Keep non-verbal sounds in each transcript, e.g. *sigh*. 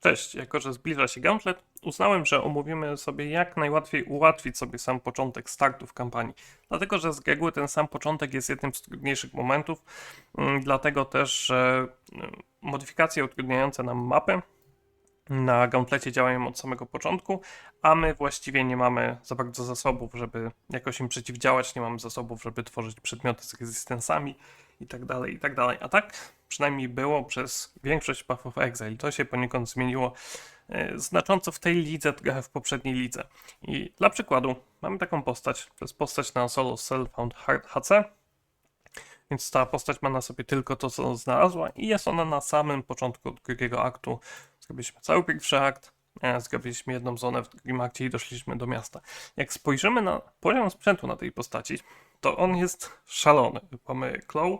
Cześć, jako że zbliża się Gauntlet, uznałem, że omówimy sobie jak najłatwiej ułatwić sobie sam początek startu w kampanii. Dlatego, że z reguły ten sam początek jest jednym z trudniejszych momentów, mm, dlatego też, że mm, modyfikacje utrudniające nam mapę na Gauntlecie działają od samego początku, a my właściwie nie mamy za bardzo zasobów, żeby jakoś im przeciwdziałać, nie mamy zasobów, żeby tworzyć przedmioty z rezystensami i tak dalej, i tak dalej. A tak przynajmniej było przez większość Path of Exile. To się poniekąd zmieniło e, znacząco w tej lidze, trochę w poprzedniej lidze. I dla przykładu mamy taką postać, to jest postać na solo Self-Found Hard HC, więc ta postać ma na sobie tylko to, co znalazła i jest ona na samym początku drugiego aktu. Zrobiliśmy cały pierwszy akt, e, zrobiliśmy jedną zonę w drugim i doszliśmy do miasta. Jak spojrzymy na poziom sprzętu na tej postaci, to on jest szalony. Mamy Claw,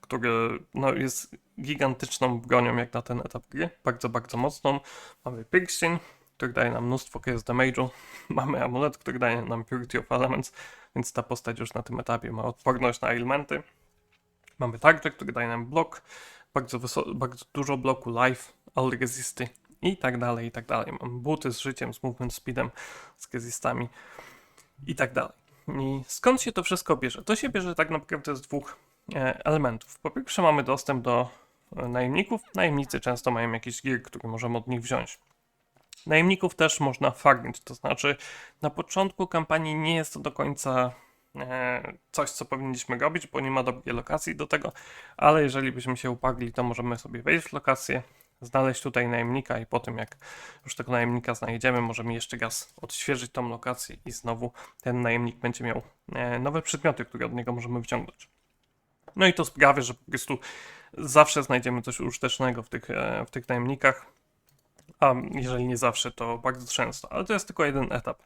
który no, jest gigantyczną bronią jak na ten etap gry, bardzo, bardzo mocną. Mamy pierścień, który daje nam mnóstwo case damage'u. *laughs* Mamy amulet, który daje nam Purity of Elements, więc ta postać już na tym etapie ma odporność na elementy. Mamy tarczę, który daje nam blok, bardzo, bardzo dużo bloku, life, all resisty i tak dalej, i tak dalej. Mamy buty z życiem, z movement speedem, z resistami i tak dalej. I skąd się to wszystko bierze? To się bierze tak naprawdę z dwóch e, elementów. Po pierwsze mamy dostęp do e, najemników. Najemnicy często mają jakiś gear, który możemy od nich wziąć. Najemników też można farmić, to znaczy na początku kampanii nie jest to do końca e, coś, co powinniśmy robić, bo nie ma dobrej lokacji do tego, ale jeżeli byśmy się uparli, to możemy sobie wejść w lokację, znaleźć tutaj najemnika i po tym jak już tego najemnika znajdziemy, możemy jeszcze raz odświeżyć tą lokację i znowu ten najemnik będzie miał e, nowe przedmioty, które od niego możemy wyciągnąć. No i to sprawia, że po prostu zawsze znajdziemy coś użytecznego w tych, e, w tych najemnikach, a jeżeli nie zawsze, to bardzo często, ale to jest tylko jeden etap.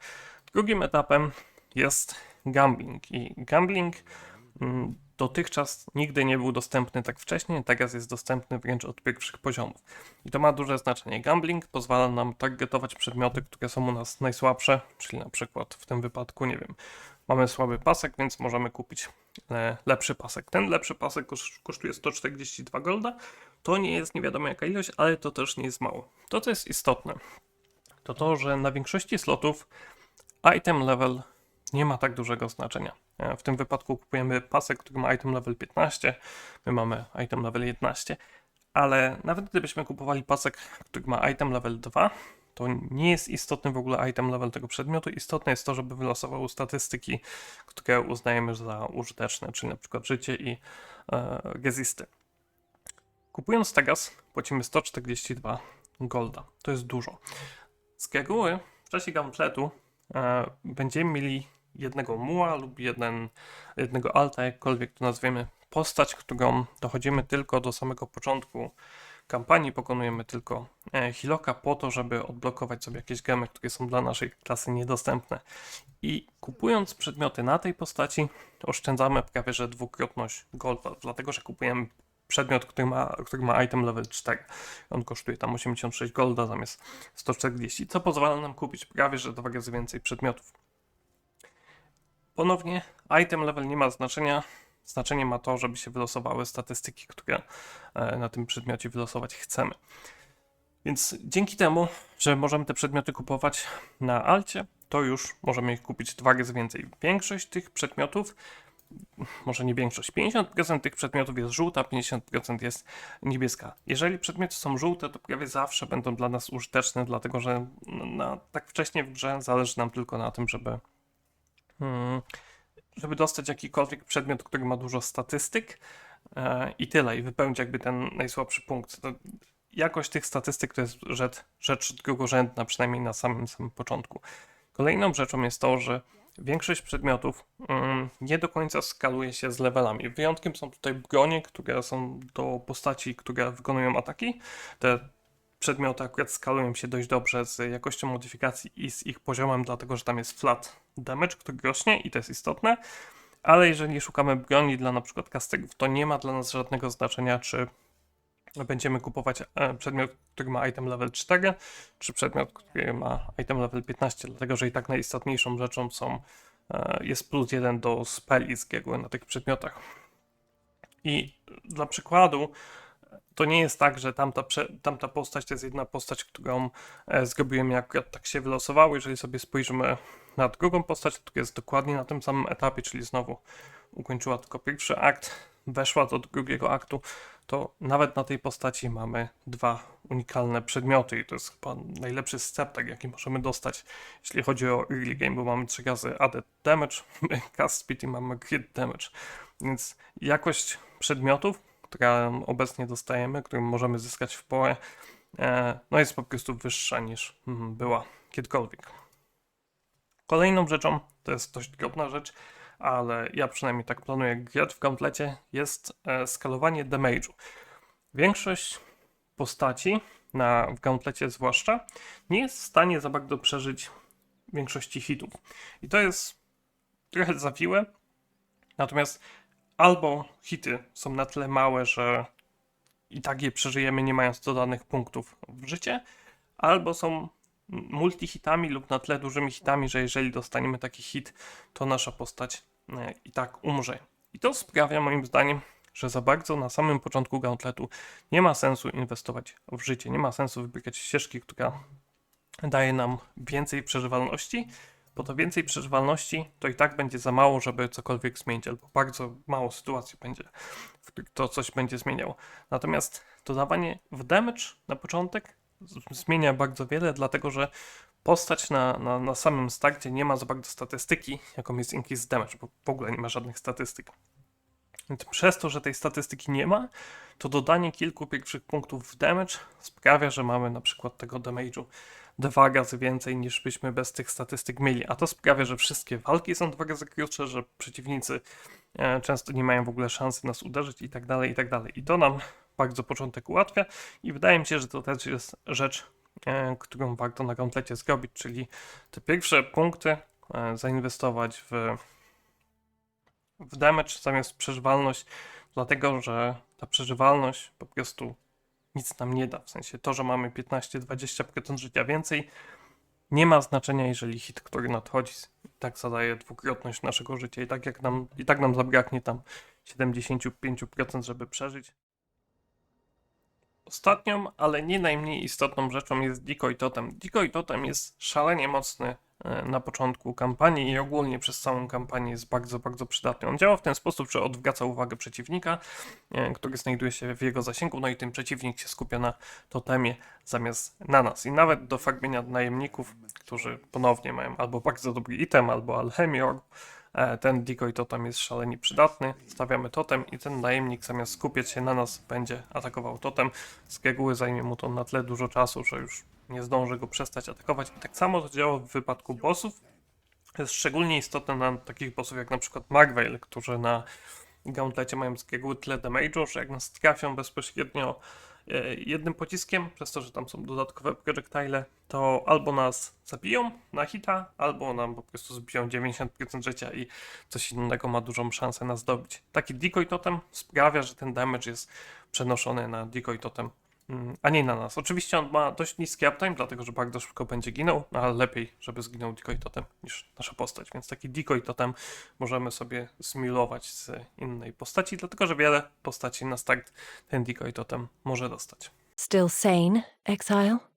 Drugim etapem jest gambling i gambling mm, dotychczas nigdy nie był dostępny tak wcześnie, teraz jest dostępny wręcz od pierwszych poziomów. I to ma duże znaczenie. Gambling pozwala nam targetować przedmioty, które są u nas najsłabsze, czyli na przykład w tym wypadku, nie wiem, mamy słaby pasek, więc możemy kupić e, lepszy pasek. Ten lepszy pasek koszt- kosztuje 142 golda. To nie jest nie wiadomo jaka ilość, ale to też nie jest mało. To, co jest istotne, to to, że na większości slotów item level nie ma tak dużego znaczenia. E, W tym wypadku kupujemy pasek, który ma item level 15, my mamy item level 11, ale nawet gdybyśmy kupowali pasek, który ma item level 2, to nie jest istotny w ogóle item level tego przedmiotu. Istotne jest to, żeby wylosowały statystyki, które uznajemy za użyteczne, czyli na przykład życie i e, resisty. Kupując teraz płacimy 142 golda. To jest dużo. Z reguły w czasie gampletu e, będziemy mieli jednego muła lub jeden, jednego alta, jakkolwiek to nazwiemy, postać, którą dochodzimy tylko do samego początku kampanii, pokonujemy tylko e, Hiloka po to, żeby odblokować sobie jakieś gemy, które są dla naszej klasy niedostępne. I kupując przedmioty na tej postaci, oszczędzamy prawie że dwukrotność golda, dlatego że kupujemy przedmiot, który ma, który ma item level 4. On kosztuje tam 86 golda zamiast 140, co pozwala nam kupić prawie że dwa razy więcej przedmiotów. Ponownie, item level nie ma znaczenia. Znaczenie ma to, żeby się wylosowały statystyki, które e, na tym przedmiocie wylosować chcemy. Więc dzięki temu, że możemy te przedmioty kupować na alcie, to już możemy ich kupić dwa razy więcej. Większość tych przedmiotów, może nie większość, 50% tych przedmiotów jest żółta, 50% jest niebieska. Jeżeli przedmioty są żółte, to prawie zawsze będą dla nas użyteczne, dlatego że no, na, tak wcześnie w grze zależy nam tylko na tym, żeby Hmm, żeby dostać jakikolwiek przedmiot, który ma dużo statystyk e, i tyle, i wypełnić jakby ten najsłabszy punkt. Jakość tych statystyk to jest rzecz, rzecz drugorzędna, przynajmniej na samym samym początku. Kolejną rzeczą jest to, że większość przedmiotów mm, nie do końca skaluje się z levelami. Wyjątkiem są tutaj bronie, które są do postaci, które wykonują ataki. Te przedmioty akurat skalują się dość dobrze z jakością modyfikacji i z ich poziomem, dlatego że tam jest flat damage, który rośnie i to jest istotne. Ale jeżeli szukamy broni dla na przykład to nie ma dla nas żadnego znaczenia, czy będziemy kupować e, przedmiot, który ma item level 4, czy przedmiot, który ma item level 15, dlatego że i tak najistotniejszą rzeczą są, e, jest plus 1 do speli z reguły na tych przedmiotach. I dla przykładu, to nie jest tak, że tamta, tamta postać to jest jedna postać, którą e, zrobiłem jak tak się wylosowało. Jeżeli sobie spojrzymy na drugą postać, to jest dokładnie na tym samym etapie, czyli znowu ukończyła tylko pierwszy akt, weszła do drugiego aktu, to nawet na tej postaci mamy dwa unikalne przedmioty i to jest chyba najlepszy scepter, jaki możemy dostać, jeśli chodzi o early game, bo mamy trzy razy added damage, *laughs* cast speed i mamy crit damage, więc jakość przedmiotów, którą obecnie dostajemy, którą możemy zyskać w połę, e, no jest po prostu wyższa niż mm, była kiedykolwiek. Kolejną rzeczą, to jest dość drobna rzecz, ale ja przynajmniej tak planuję grać w komplecie, jest e, skalowanie damage'u. Większość postaci, na, w gauntlecie zwłaszcza, nie jest w stanie za bardzo przeżyć większości hitów. I to jest trochę zawiłe, natomiast albo hity są na tyle małe, że i tak je przeżyjemy nie mając dodanych punktów w życie, albo są multihitami lub na tle dużymi hitami, że jeżeli dostaniemy taki hit, to nasza postać e, i tak umrze. I to sprawia moim zdaniem, że za bardzo na samym początku gauntletu nie ma sensu inwestować w życie, nie ma sensu wybierać ścieżki, która daje nam więcej przeżywalności, bo to więcej przeżywalności to i tak będzie za mało, żeby cokolwiek zmienić, albo bardzo mało sytuacji będzie, w których to coś będzie zmieniało. Natomiast dodawanie w damage na początek zmienia bardzo wiele, dlatego że postać na, na, na samym starcie nie ma za bardzo statystyki, jaką jest Increase Damage, bo w ogóle nie ma żadnych statystyk. Więc przez to, że tej statystyki nie ma, to dodanie kilku pierwszych punktów w damage sprawia, że mamy na przykład tego damage'u dwa razy więcej niż byśmy bez tych statystyk mieli. A to sprawia, że wszystkie walki są dwa razy krótsze, że przeciwnicy e, często nie mają w ogóle szansy nas uderzyć i tak dalej, i tak dalej. I to nam bardzo początek ułatwia i wydaje mi się, że to też jest rzecz, e, którą warto na komplecie zrobić, czyli te pierwsze punkty e, zainwestować w, w damage zamiast przeżywalność, dlatego że ta przeżywalność po prostu nic nam nie da. W sensie to, że mamy 15-20% życia więcej, nie ma znaczenia, jeżeli hit, który nadchodzi, tak zadaje dwukrotność naszego życia i tak jak nam, i tak nam zabraknie tam 75%, żeby przeżyć. Ostatnią, ale nie najmniej istotną rzeczą jest Decoy Totem. Decoy Totem jest szalenie mocny e, na początku kampanii i ogólnie przez całą kampanię jest bardzo, bardzo przydatny. On działa w ten sposób, że odwraca uwagę przeciwnika, e, który znajduje się w jego zasięgu, no i ten przeciwnik się skupia na totemie zamiast na nas. I nawet do farmienia najemników, którzy ponownie mają albo bardzo dobry item, albo alchemior, ten decoy totem jest szalenie przydatny. Stawiamy totem i ten najemnik zamiast skupiać się na nas będzie atakował totem. Z reguły zajmie mu to na tle dużo czasu, że już nie zdąży go przestać atakować. I tak samo to działa w wypadku bossów. Jest szczególnie istotne na takich bossów jak na przykład Magvale, którzy na gauntlecie mają z reguły tyle damage'u, że jak nas trafią bezpośrednio e, jednym pociskiem, przez to, że tam są dodatkowe projectile, to albo nas zabiją na hita, albo nam po prostu zbiją 90% życia i coś innego ma dużą szansę nas dobić. Taki decoy totem sprawia, że ten damage jest przenoszony na decoy totem, a nie na nas. Oczywiście on ma dość niski uptime, dlatego że bardzo szybko będzie ginął, no ale lepiej, żeby zginął decoy totem niż nasza postać, więc taki decoy totem możemy sobie zmilować z innej postaci, dlatego że wiele postaci na start ten decoy totem może dostać. Still sane, Exile?